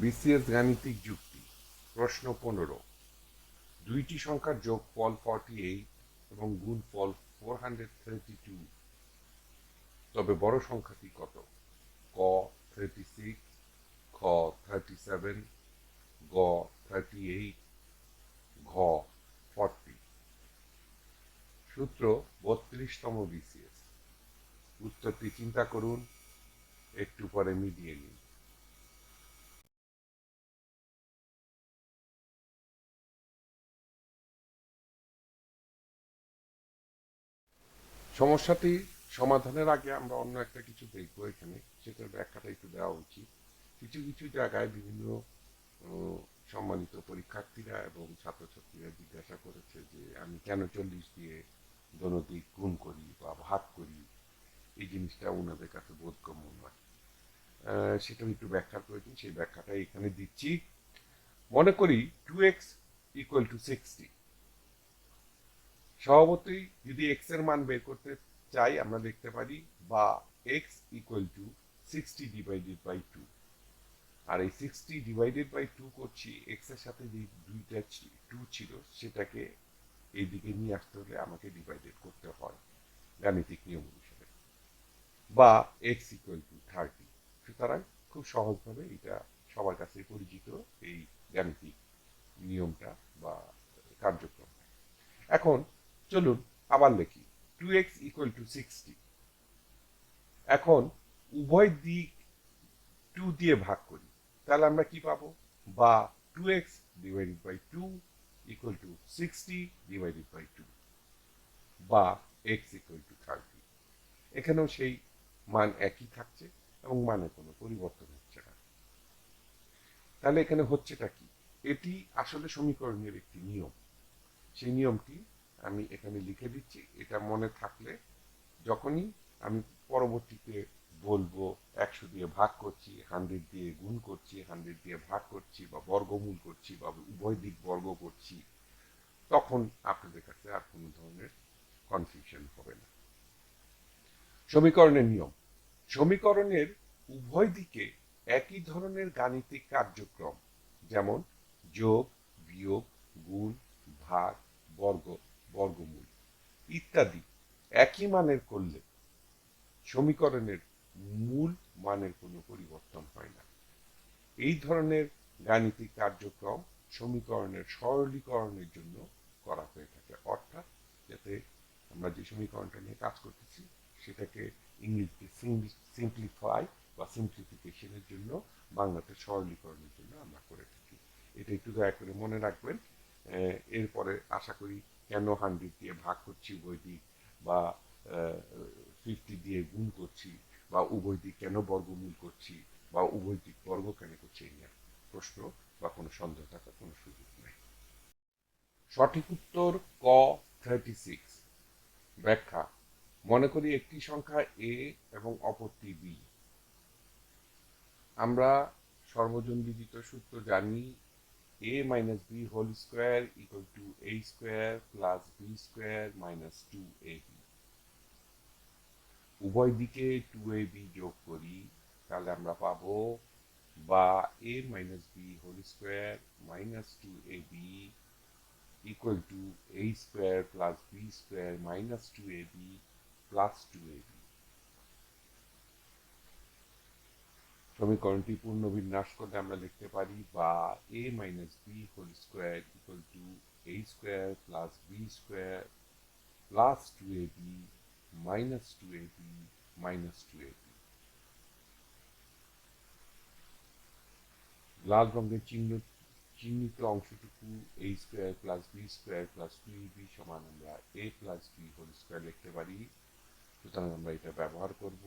BCS গাণিতিক যুক্তি। প্রশ্ন পনেরো। দুইটি সংখ্যার যোগফল ফর্টি এইট এবং গুণফল ফোর হান্ড্রেড থার্টি টু তবে বড় সংখ্যাটি কত? ক থার্টি সিক্স খ থার্টি সেভেন গ থার্টি এইট ঘ ফর্টি সূত্র বত্রিশতম বিসিএস। উত্তরটি চিন্তা করুন, একটু পরে মিলিয়ে নিন। সমস্যাটি সমাধানের আগে আমরা অন্য একটা কিছু দেখব এখানে, সেটার ব্যাখ্যাটা একটু দেওয়া উচিত। কিছু কিছু জায়গায় বিভিন্ন সম্মানিত পরীক্ষার্থীরা এবং ছাত্রছাত্রীরা জিজ্ঞাসা করেছে যে, আমি কেন চল্লিশ দিয়ে দনদিক গুণ করি বা ভাগ করি? এই জিনিসটা ওনাদের কাছে বোধগম্য নয়। সেটা একটু ব্যাখ্যা প্রয়োজন সেই ব্যাখ্যাটা এখানে দিচ্ছি। মনে করি two X equal to sixty. স্বভাবতই যদি এক্সের মান বের করতে চাই, আমরা দেখতে পারি বা X equal to sixty divided by two আর এই সিক্সটি ডিভাইডেড বাই টু করছি এক্সের সাথে যে দুইটা টু ছিল, সেটাকে এইদিকে নিয়ে আসতে হলে আমাকে ডিভাইডেড করতে হয় গাণিতিক নিয়ম অনুসারে। বা এক্স ইকুয়াল টু থার্টি সুতরাং খুব সহজভাবে এটা সবার কাছে পরিচিত এই গাণিতিক নিয়মটা বা কার্যক্রম। এখন চলুন, আবার লিখি। Two X equal to sixty এখন উভয় দিক টু দিয়ে ভাগ করি। তাহলে আমরা কি পাবো? বা two X divided by two equal to sixty divided by two বা এক্স ইকুয়াল টু থার্টি এখানেও সেই মান একই থাকছে এবং মানে কোনো পরিবর্তন হচ্ছে না। তাহলে এখানে হচ্ছেটা কি? এটি আসলে সমীকরণের একটি নিয়ম। সেই নিয়মটি আমি এখানে লিখে দিচ্ছি, এটা মনে থাকলে যখনই আমি পরবর্তীতে বলব, একশো দিয়ে ভাগ করছি হান্ড্রেড দিয়ে গুণ করছি হান্ড্রেড দিয়ে ভাগ করছি, বা বর্গমূল করছি, বা উভয় দিক বর্গ করছি, তখন আপনাদের কাছে আর কোনো ধরনের কনফিউশন হবে না। সমীকরণের নিয়ম। সমীকরণের উভয় দিকে একই ধরনের গাণিতিক কার্যক্রম, যেমন যোগ, বিয়োগ, গুণ, ভাগ, বর্গ বর্গমূল ইত্যাদি একই মানের করলে সমীকরণের মূল মানের কোনো পরিবর্তন হয় না। এই ধরনের গাণিতিক কার্যক্রম সমীকরণের সরলীকরণের জন্য করা হয়ে থাকে। অর্থাৎ যাতে আমরা যে সমীকরণটা নিয়ে কাজ করতেছি, সেটাকে ইংরেজিতে সিম্পলিফাই বা সিম্পলিফিকেশনের জন্য বাংলাতে সরলীকরণের জন্য আমরা করে থাকি। এটা একটু দয়া করে মনে রাখবেন। এরপরে আশা করি কেন হান্ড্রেড দিয়ে ভাগ করছি, উভয় দিক বা ফিফটি দিয়ে গুণ করছি বা উভয় দিক কেন বর্গমূল করছি বা উভয় দিক বর্গ কেন করছি, এই নিয়ে প্রশ্ন বা কোনো সন্দেহ থাকার কোনো সুযোগ নেই। সঠিক উত্তর ক থার্টি সিক্স ব্যাখ্যা, মনে করি একটি সংখ্যা এ এবং অপরটি বি। আমরা সর্বজন বিদিত সূত্র জানি a minus b whole square equal to a square plus b square minus 2ab উভয় দিকে 2ab যোগ করি তাহলে আমরা পাবো বা a minus b whole square minus 2ab equal to a square plus b square minus 2ab plus 2ab সমীকরণটি পূর্ণ বিন্যাস করলে আমরা লিখতে পারি বা a minus b whole square equal to a square plus b square plus two a b minus two a b minus two a b লাল রঙের চিহ্ন, চিহ্নিত অংশটুকু a square plus b square plus two a b সমান আমরা a plus b whole square লিখতে পারি। সুতরাং আমরা এটা ব্যবহার করব।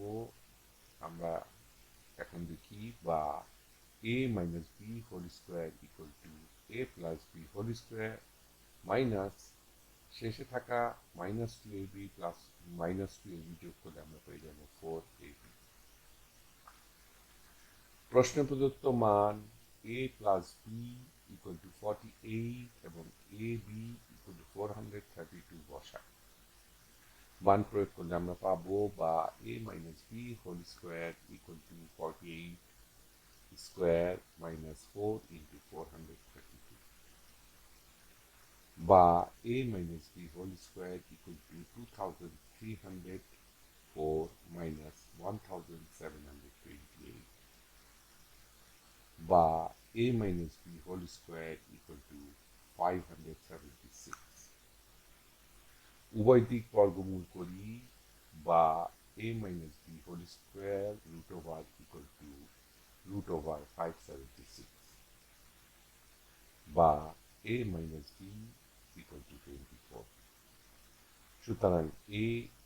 আমরা এখন দেখি বা a minus b whole square equal to a plus b whole square minus শেষে থাকা minus two a b plus minus two a b যোগ করলে আমরা পেয়ে যাব ফোর এ বি প্রশ্নে প্রদত্ত মান a plus b equal to forty eight এবং a b equal to four hundred thirty two বসা মান প্রয়োগ করলে আমরা পাবো বা a minus b whole square equal to forty eight square minus four into four hundred thirty two বা a minus b whole square equal to two thousand three hundred four minus one thousand seven hundred twenty eight বা a minus b whole square equal to 576 উভয় দিক বর্গমূল করি বা a minus b whole square root over equal to root over five seventy six বা a minus b equal to twenty four সুতরাং a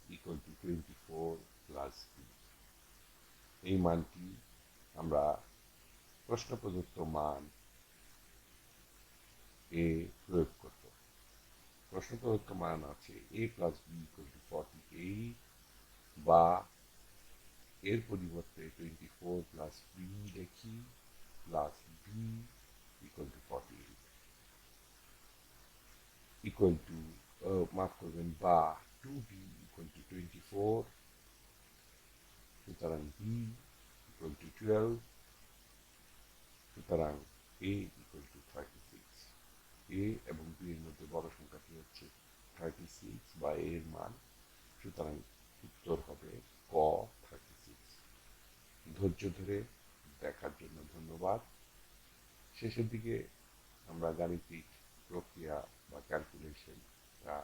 equal to twenty four plus b এই মানটি আমরা প্রশ্ন প্রদত্ত মান এ প্রয়োগ করি প্রশ্ন প্রদত্ত মান আছে a plus b equal to forty eight বা এর পরিবর্তে টোয়েন্টি ফোর প্লাস বি লিখি plus b equal to forty eight equal to মাফ করবেন বা two b equal to twenty four সুতরাং বি ইকুয়াল টু টুয়েলভ সুতরাং a equal to thirty six a এবং বি এর মধ্যে বড় সংখ্যাটি হচ্ছে? থার্টি সিক্স বা এর মান। সুতরাং উত্তর হবে ক থার্টি সিক্স ধৈর্য ধরে দেখার জন্য ধন্যবাদ। শেষের দিকে আমরা গাণিতিক প্রক্রিয়া বা ক্যালকুলেশনটা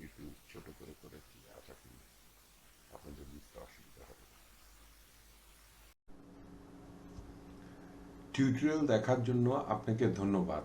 একটু ছোট করে করেছি, আশা করি আপনাদের বুঝতে অসুবিধা হবে টিউটোরিয়াল দেখার জন্য আপনাকে ধন্যবাদ।